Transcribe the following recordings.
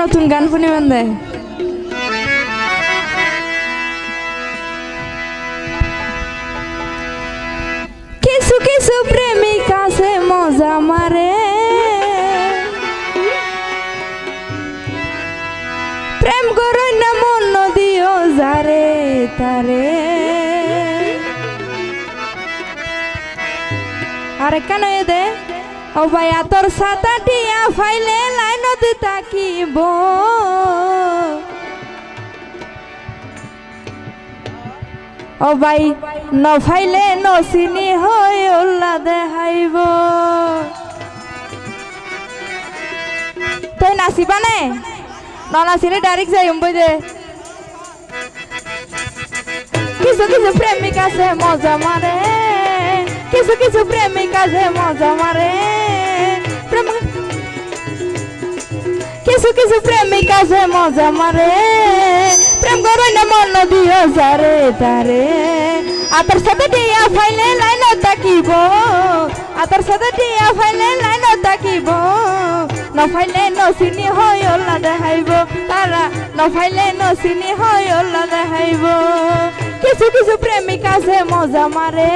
নতুন গান শুনি দে কিছু কিছু প্রেমিক আছে মজা মারে। প্রেম করো না মন নদীও যারে তারে। আরে কেন এ দে? ও ভাই তোর সাতা টিয়া ফাইলে লাইনত তাকিব ও ভাই, ন ফাইলে ন চিনি হই উল্লা দেখাইব তই নাচিবা নে? ননাচিলে ডাইরেক্ট যাই বই দে। কিছু কিছু প্রেমিক আছে, মজা মারে কিছু কিছু প্রেমিক আছে, মজা মারে কিছু কিছু প্রেমিক আছে মজা মারে প্রেম করো না মন দিও যারে তারে আতার সাথে টিয়া ফাইলে লাইন তাকিব আতার সাথে টিয়া ফাইলে লাইন তাকিব নফাইলে নচিনি হয় ওলা দেখাইব তারা নফাইলে নচিনি হয় ওলা দেখাইব কিছু কিছু প্রেমিক আছে মজা মারে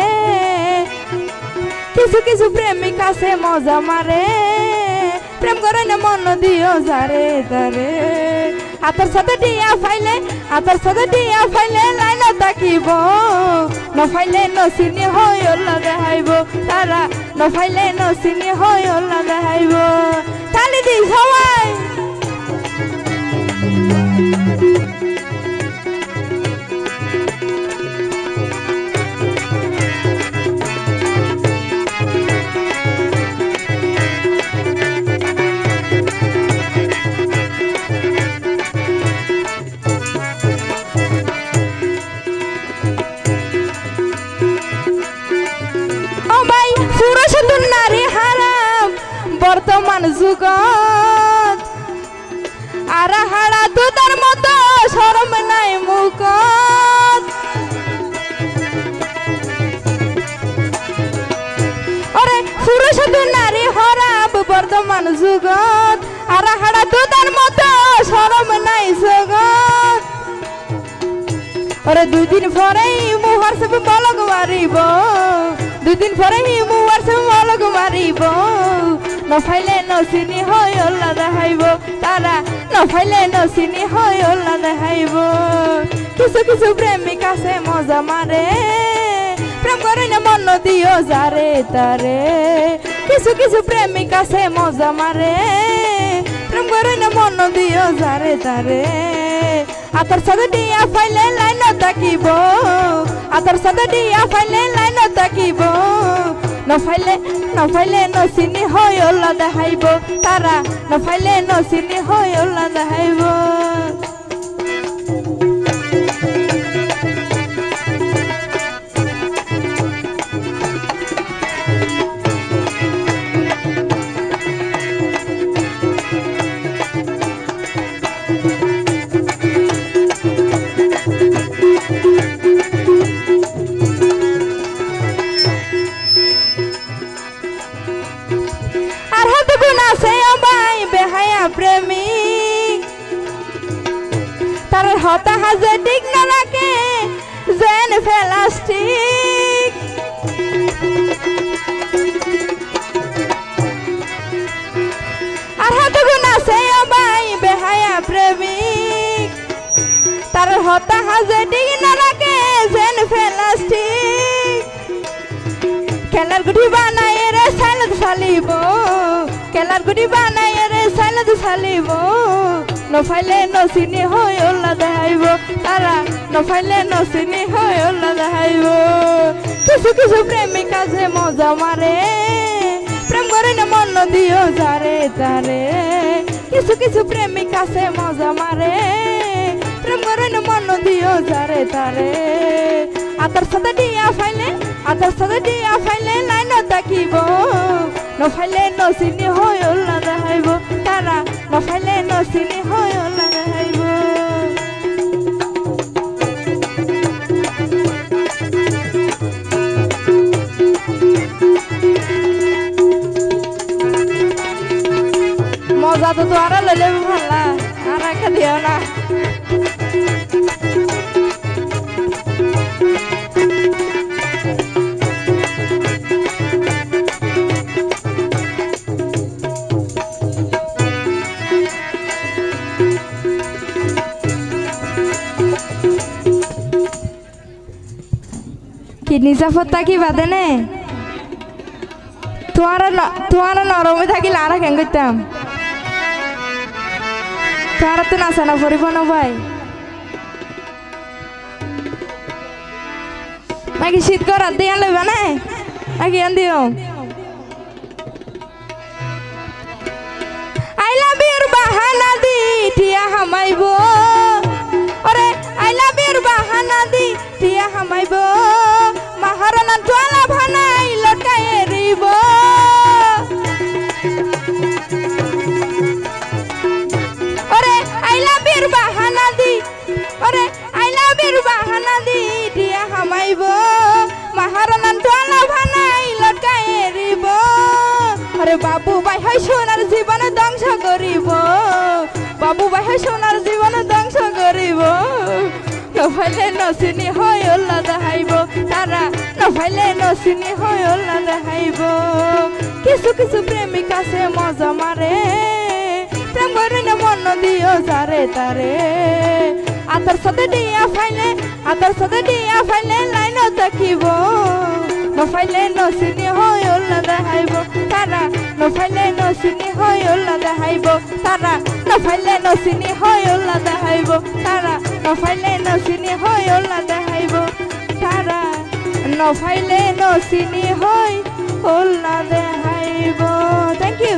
কিছু কিছু প্রেমিক আছে মজা মারে প্রেম করে না মন দিও যারে তারে হাতের সাথে টিয়া ফাইলে হাতের সাথে টিয়া ফাইলে লাইন তাকিব নফাইলে নচিনি হয় ওলা দেখাইব তারা নফাইলে নচিনি হয় ওলা দেখাইব তালি দি সবাই যুগত? আর হাড়া দুধার মতো শরম নাই মুখত। ওরে পুরুষ নারী হরাব বর্তমান যুগত। আর হাড়া দুধার মতো শরম নাই জগত। ওরে দুই দিন পরেই মু হোয়াটসঅ্যাপে বলক মারিব। দুই দিন পরেই মু হোয়াটসঅ্যাপে বলক মারিব। নফাইলে নচিনি হয় ওল্লা দেখাইব। তারা নফাইলে নচিনি হয় ওল্লা দেখাইব। কিছু কিছু প্রেমিক আছে মজা মারে প্রেম করে না মন দিও যারে তারে কিছু কিছু প্রেমিক আছে মজা মারে প্রেম করে না মন দিও যারে তারে আতর সাথে দিয়া ফাইলে লাইন তাকিব আতর সাথে দিয়া ফাইলে লাইন তাকিব নফাইলে নফাইলে নচিনি হয় ওলা দেখাইব তারা নফাইলে নচিনি হয় ওলা দেখাইব বেহায়া প্রেমিক। তার হতা হাজে ঠিক না রাখে যেন ফেলাস্টিক আর হাত গুণ আছে আমায় বেহায়া প্রেমিক। তার হতা হাজে ঠিক না রাখে যেন ফেলাস্টিক খেলার গুটি বানাই রে সাইলেদ ফালিব। খেলার গুটি বানাই রে সাইলেদ ফালিব নফাইলে নচিনি হই ওল্লা দেখাইব তারা নফাইলে নচিনি হই ওল্লা দেখাইব কিছু কিছু প্রেমিক আছে মজা মারে প্রেম করে না মন দিও যারে তারে কিছু কিছু প্রেমিক আছে মজা মারে প্রেম করে না মন দিও যারে তারে আতার সাথে দিয়া ফাইলে আতার সাথে দিয়া ফাইলে লাইন তাকিব নফাইলে নচিনি হই ওল্লা নচিনি হই ওল্লা দেখাইব মজা তো তো আরও লইলে ভালা আর একটা দিও না। কিডনি চাপত্তা কি বাদে নে? তোমার তোমার নরমে থাকিলে আর কেন করতাম তোমার তো নাচা না পরিব না ভাই। নাকি শীত করার দিয়ে লইবা না? নাকি আন দিও? আই লাভ ইউর বাহানা দি টিয়া হামাইব। ওরে, আই লাভ ইউর বাহানা দি টিয়া হামাইব। বাহানা দি, ওরে আই লাভ বাহানা দি টিয়া হামাইব। ভানাই বাবু ভাই হয় সোনার জীবন ধ্বংস করিব। বাবু ভাই হয় সোনার জীবন নফাইলে নসিনি হয় ওল্লা দেখাইব তারা নফাইলে নসিনি হয় ওল্লা দেখাইব কিছু কিছু প্রেমিক আছে মজা মারে প্রেম করে না মন দিও যারে তারে আতার সাথে দিয়া ফাইলে আতার সাথে দিয়া ফাইলে লাইন দেখিব নফাইলে নসিনি হয় ওল্লা দেখাইব তারা নফাইলে নসিনি হয় ওল্লা দেখাইব তারা নফাইলে নসিনি হয় ওল্লা দেখাইব তারা নফাইলে নফাইলে নসিনি হয় ওল্লা দেখাইব থ্যাংক ইউ